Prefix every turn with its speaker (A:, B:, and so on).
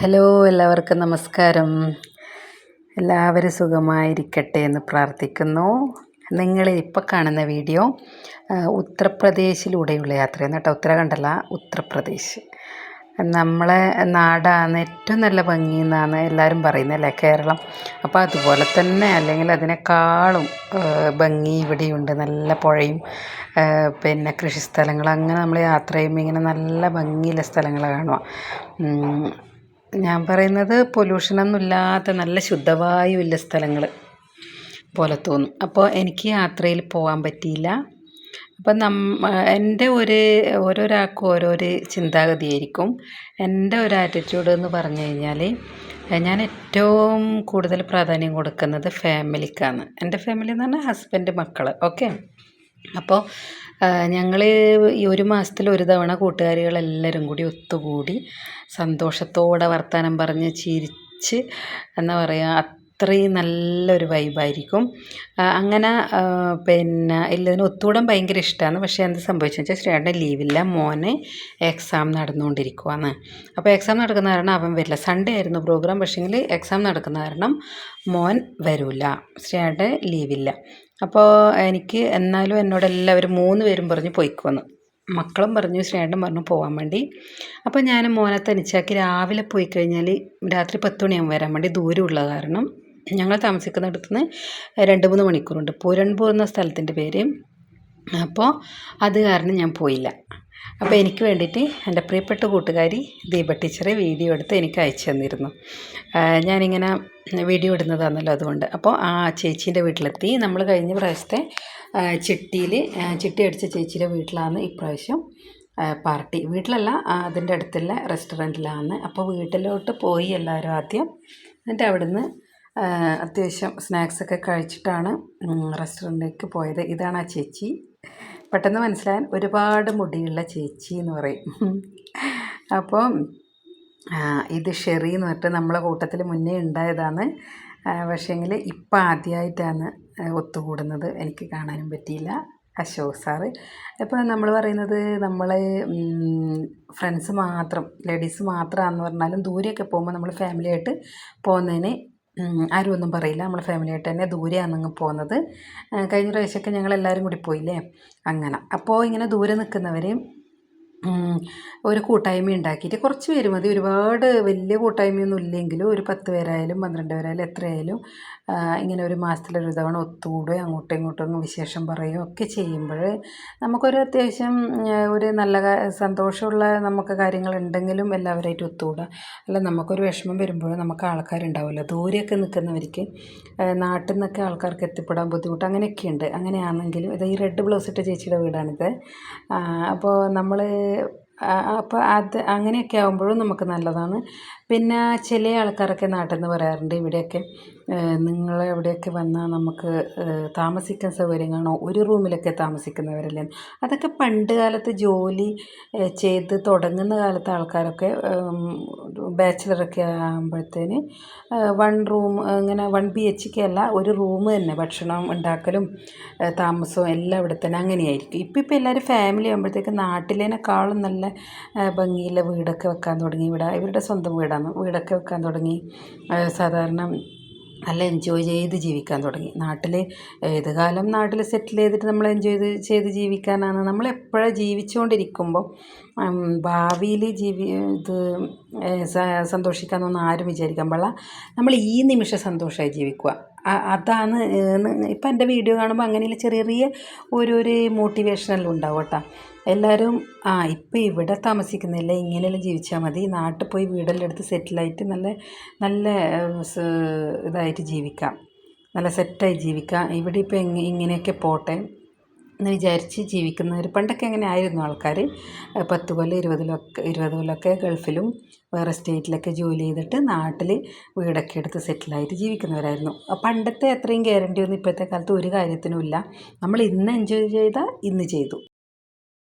A: Hello എല്ലാവർക്കും നമസ്കാരം. എല്ലാവരും സുഖമായിരിക്കട്ടെ എന്ന് പ്രാർത്ഥിക്കുന്നു. നിങ്ങൾ ഇപ്പോൾ കാണുന്ന വീഡിയോ ഉത്തർപ്രദേശിലൂടെയുള്ള യാത്രയാണ് കേട്ടോ. ഉത്തരാഖണ്ഡല്ല ഉത്തർപ്രദേശ്. നമ്മളെ നാടാണ് ഏറ്റവും നല്ല ഭംഗി എന്നാണ് എല്ലാവരും പറയുന്നത് അല്ലേ കേരളം? അപ്പോൾ അതുപോലെ തന്നെ അല്ലെങ്കിൽ അതിനേക്കാളും ഭംഗി ഇവിടെയുണ്ട്. നല്ല പുഴയും പിന്നെ കൃഷിസ്ഥലങ്ങൾ അങ്ങനെ നമ്മൾ യാത്ര ചെയ്യുമ്പോൾ ഇങ്ങനെ നല്ല ഭംഗിയുള്ള സ്ഥലങ്ങൾ കാണുക. ഞാൻ പറയുന്നത് പൊല്യൂഷനൊന്നും ഇല്ലാത്ത നല്ല ശുദ്ധവായുവുള്ള സ്ഥലങ്ങൾ പോലെ തോന്നും. അപ്പോൾ എനിക്ക് യാത്രയിൽ പോകാൻ പറ്റിയില്ല. അപ്പം നമ്മ എന്റെ ഒരു ഓരോരാൾക്കും ഓരോരു ചിന്താഗതിയായിരിക്കും. എന്റെ ഒരു ആറ്റിറ്റ്യൂഡ് എന്ന് പറഞ്ഞു കഴിഞ്ഞാൽ ഞാൻ ഏറ്റവും കൂടുതൽ പ്രാധാന്യം കൊടുക്കുന്നത് ഫാമിലിക്കാണ് എന്റെ ഫാമിലി എന്ന് പറഞ്ഞാൽ ഹസ്ബൻഡ് മക്കൾ ഓക്കെ അപ്പോൾ ഞങ്ങൾ ഈ ഒരു മാസത്തിൽ ഒരു തവണ കൂട്ടുകാരികളെല്ലാവരും കൂടി ഒത്തുകൂടി സന്തോഷത്തോടെ വർത്തമാനം പറഞ്ഞ് ചിരിച്ച് എന്താ പറയുക അത്രയും നല്ലൊരു വൈബായിരിക്കും അങ്ങനെ പിന്നെ എല്ലാത്തിനും ഒത്തുകൂടാൻ ഭയങ്കര ഇഷ്ടമാണ് പക്ഷേ എന്ത് സംഭവിച്ചു വെച്ചാൽ ശ്രീയാടിന്റെ ലീവില്ല മോന് എക്സാം നടന്നുകൊണ്ടിരിക്കുവാണ്. അപ്പോൾ എക്സാം നടക്കുന്ന കാരണം അവൻ വരില്ല. സൺഡേ ആയിരുന്നു പ്രോഗ്രാം പക്ഷേങ്കിൽ എക്സാം നടക്കുന്ന കാരണം മോൻ വരില്ല ശ്രീയാടിന്റെ ലീവില്ല അപ്പോൾ എനിക്ക് എന്നാലും എന്നോട് എല്ലാവരും മൂന്ന് പേരും പറഞ്ഞ് പോയിക്കുവന്നു മക്കളും പറഞ്ഞു ശ്രീയേട്ടൻ പറഞ്ഞു പോകാൻ വേണ്ടി. അപ്പോൾ ഞാൻ മോനെ തനിച്ചാക്കി രാവിലെ പോയി കഴിഞ്ഞാൽ രാത്രി പത്ത് മണിയാകുമ്പോൾ വരാൻ വേണ്ടി ദൂരമുള്ള കാരണം ഞങ്ങൾ താമസിക്കുന്നിടത്ത് നിന്ന് രണ്ട് മൂന്ന് മണിക്കൂറുണ്ട്. പൂരൺപൂർ എന്ന സ്ഥലത്തിന്റെ പേര്. അപ്പോൾ അത് കാരണം ഞാൻ പോയില്ല. അപ്പോൾ എനിക്ക് വേണ്ടിയിട്ട് എന്റെ പ്രിയപ്പെട്ട കൂട്ടുകാരി ദീപ ടീച്ചറെ വീഡിയോ എടുത്ത് എനിക്ക് അയച്ചു തന്നിരുന്നു. ഞാനിങ്ങനെ വീഡിയോ ഇടുന്നതാണല്ലോ അതുകൊണ്ട്. അപ്പോൾ ആ ചേച്ചീന്റെ വീട്ടിലെത്തി. നമ്മൾ കഴിഞ്ഞ പ്രാവശ്യത്തെ ചിട്ടിയിൽ ചിട്ടി അടിച്ച ചേച്ചിയുടെ വീട്ടിലാണ് ഇപ്രാവശ്യം പാർട്ടി. വീട്ടിലല്ല അതിന്റെ അടുത്തുള്ള റെസ്റ്റോറന്റിലാണ്. അപ്പോൾ വീട്ടിലോട്ട് പോയി എല്ലാവരും ആദ്യം. എന്നിട്ട് അവിടുന്ന് അത്യാവശ്യം സ്നാക്സൊക്കെ കഴിച്ചിട്ടാണ് റെസ്റ്റോറന്റിലേക്ക് പോയത്. ഇതാണ് ആ ചേച്ചി. പെട്ടെന്ന് മനസ്സിലായാൽ ഒരുപാട് മുടിയുള്ള ചേച്ചി എന്ന് പറയും. അപ്പോൾ ഇത് ഷെറി എന്ന് പറഞ്ഞിട്ട് നമ്മളെ കൂട്ടത്തിൽ മുന്നേ ഉണ്ടായതാണ്. പക്ഷേങ്കിൽ ഇപ്പം ആദ്യമായിട്ടാണ് ഒത്തുകൂടുന്നത്. എനിക്ക് കാണാനും പറ്റിയില്ല. അശോക് സാറ് ഇപ്പോൾ നമ്മൾ പറയുന്നത് നമ്മൾ ഫ്രണ്ട്സ് മാത്രം ലേഡീസ് മാത്രമാണെന്ന് പറഞ്ഞാലും ദൂരെയൊക്കെ പോകുമ്പോൾ നമ്മൾ ഫാമിലിയായിട്ട് പോകുന്നതിന് ആരും ഒന്നും പറയില്ല. നമ്മൾ ഫാമിലിയായിട്ട് തന്നെ ദൂരെയാണ് അങ്ങ് പോകുന്നത്. കഴിഞ്ഞ പ്രാവശ്യമൊക്കെ ഞങ്ങൾ എല്ലാവരും കൂടി പോയില്ലേ? അങ്ങനെ. അപ്പോൾ ഇങ്ങനെ ദൂരെ നിൽക്കുന്നവർ ഒരു കൂട്ടായ്മ ഉണ്ടാക്കിയിട്ട് കുറച്ച് പേര് മതി. ഒരുപാട് വലിയ കൂട്ടായ്മയൊന്നും ഇല്ലെങ്കിലും ഒരു പത്ത് പേരായാലും പന്ത്രണ്ട് പേരായാലും എത്രയായാലും ഇങ്ങനെ ഒരു മാസത്തിലൊരു തവണ ഒത്തുകൂടുകയും അങ്ങോട്ടും ഇങ്ങോട്ടും വിശേഷം പറയുകയും ഒക്കെ ചെയ്യുമ്പോൾ നമുക്കൊരു അത്യാവശ്യം ഒരു നല്ല സന്തോഷമുള്ള നമുക്ക് കാര്യങ്ങളുണ്ടെങ്കിലും എല്ലാവരായിട്ട് ഒത്തുകൂടുക അല്ല നമുക്കൊരു വിഷമം വരുമ്പോൾ നമുക്ക് ആൾക്കാരുണ്ടാവില്ല ദൂരെയൊക്കെ നിൽക്കുന്നവർക്ക് നാട്ടിൽ നിന്നൊക്കെ ആൾക്കാർക്ക് എത്തിപ്പെടാൻ ബുദ്ധിമുട്ട് അങ്ങനെയൊക്കെയുണ്ട്. അങ്ങനെയാണെങ്കിലും ഇത് ഈ റെഡ് ബ്ലൗസ് ഇട്ട ചേച്ചിയുടെ വീടാണിത്. അപ്പോൾ നമ്മൾ അപ്പോൾ അത് അങ്ങനെയൊക്കെ ആകുമ്പോഴും നമുക്ക് നല്ലതാണ്. പിന്നെ ചില ആൾക്കാരൊക്കെ നാട്ടിൽ നിന്ന് പറയാറുണ്ട് ഇവിടെയൊക്കെ. നിങ്ങൾ എവിടെയൊക്കെ വന്നാൽ നമുക്ക് താമസിക്കാൻ സൗകര്യം കാണോ ഒരു റൂമിലൊക്കെ താമസിക്കുന്നവരല്ലേ? അതൊക്കെ പണ്ട് കാലത്ത് ജോലി ചെയ്ത് തുടങ്ങുന്ന കാലത്തെ ആൾക്കാരൊക്കെ ബാച്ചിലറൊക്കെ ആകുമ്പോഴത്തേന് വൺ റൂം ഇങ്ങനെ വൺ ബി എച്ച് കെ അല്ല ഒരു റൂം തന്നെ. ഭക്ഷണം ഉണ്ടാക്കലും താമസവും എല്ലാം ഇവിടെ തന്നെ അങ്ങനെയായിരിക്കും. ഇപ്പം ഇപ്പം എല്ലാവരും ഫാമിലി ആകുമ്പോഴത്തേക്ക് നാട്ടിലേനേക്കാളും നല്ല ഭംഗിയിലെ വീടൊക്കെ വെക്കാൻ തുടങ്ങി. ഇവിടെ ഇവരുടെ സ്വന്തം വീടാണ്. വീടൊക്കെ വെക്കാൻ തുടങ്ങി. സാധാരണ നല്ല എൻജോയ് ചെയ്ത് ജീവിക്കാൻ തുടങ്ങി. നാട്ടിൽ ഏത് കാലം നാട്ടിൽ സെറ്റിൽ ചെയ്തിട്ട് നമ്മൾ എൻജോയ് ചെയ്ത് ചെയ്ത് ജീവിക്കാനാണ്. നമ്മൾ എപ്പോഴും ജീവിച്ചുകൊണ്ടിരിക്കുമ്പോൾ ഭാവിയിൽ ജീവി ഇത് സന്തോഷിക്കാമെന്നൊന്നും ആരും വിചാരിക്കാൻ പാടില്ല. നമ്മൾ ഈ നിമിഷം സന്തോഷമായി ജീവിക്കുക. അതാണ് ഇപ്പം എന്റെ വീഡിയോ കാണുമ്പോൾ അങ്ങനെയുള്ള ചെറിയ ചെറിയ ഓരോരോ മോട്ടിവേഷനെല്ലാം ഉണ്ടാവും കേട്ടോ. എല്ലാവരും ആ ഇപ്പം ഇവിടെ താമസിക്കുന്നില്ല ഇങ്ങനെയെല്ലാം ജീവിച്ചാൽ മതി. നാട്ടിൽ പോയി വീടെല്ലാം എടുത്ത് സെറ്റിലായിട്ട് നല്ല നല്ല ഇതായിട്ട് ജീവിക്കാം. നല്ല സെറ്റായി ജീവിക്കാം. ഇവിടെ ഇപ്പോൾ ഇങ്ങനെയൊക്കെ പോട്ടെ. എന്ന് വിചാരിച്ച് ജീവിക്കുന്നവർ പണ്ടൊക്കെ അങ്ങനെ ആയിരുന്നു ആൾക്കാർ പത്ത് കൊല്ലം ഇരുപത് ലൊക്കെ ഇരുപത് കൊല്ലമൊക്കെ ഗൾഫിലും വേറെ സ്റ്റേറ്റിലൊക്കെ ജോലി ചെയ്തിട്ട് നാട്ടിൽ വീടൊക്കെ എടുത്ത് സെറ്റിലായിട്ട് ജീവിക്കുന്നവരായിരുന്നു. പണ്ടത്തെ അത്രയും ഗ്യാരണ്ടി ഒന്നും ഇപ്പോഴത്തെ കാലത്ത് ഒരു കാര്യത്തിനും ഇല്ല നമ്മൾ ഇന്ന് എൻജോയ് ചെയ്താൽ ഇന്ന് ചെയ്തു.